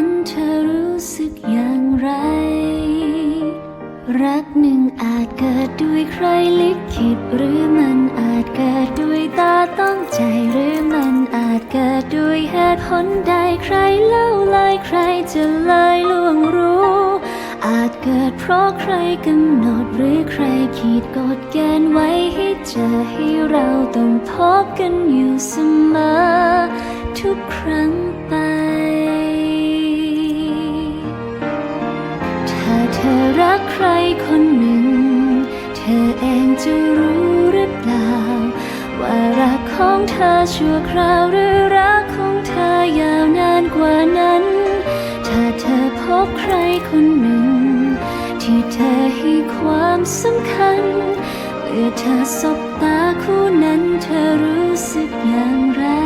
น รักหนึ่งอาจเกิดด้วยใครลิขิตหรือมันอาจเกิดด้วยตาต้องใจหรือมันอาจเกิดด้วยเหตุผลใดใครเล่าลายใครจะเลยล่วงรู้ อาจเกิดเพราะใครกำหนดหรือใครขีดกฎเกณฑ์ไว้ให้เจอให้เราต้องพบกันอยู่เสมอทุกครั้งไป รักใครคนหนึ่ง เธอเองจะรู้หรือเปล่า ว่ารักของเธอชั่วคราวหรือรักของเธอยาวนานกว่านั้น ถ้าเธอพบใครคนหนึ่ง ที่เธอให้ความสำคัญเมื่อเธอสบตาคู่นั้นเธอรู้สึกอย่างไร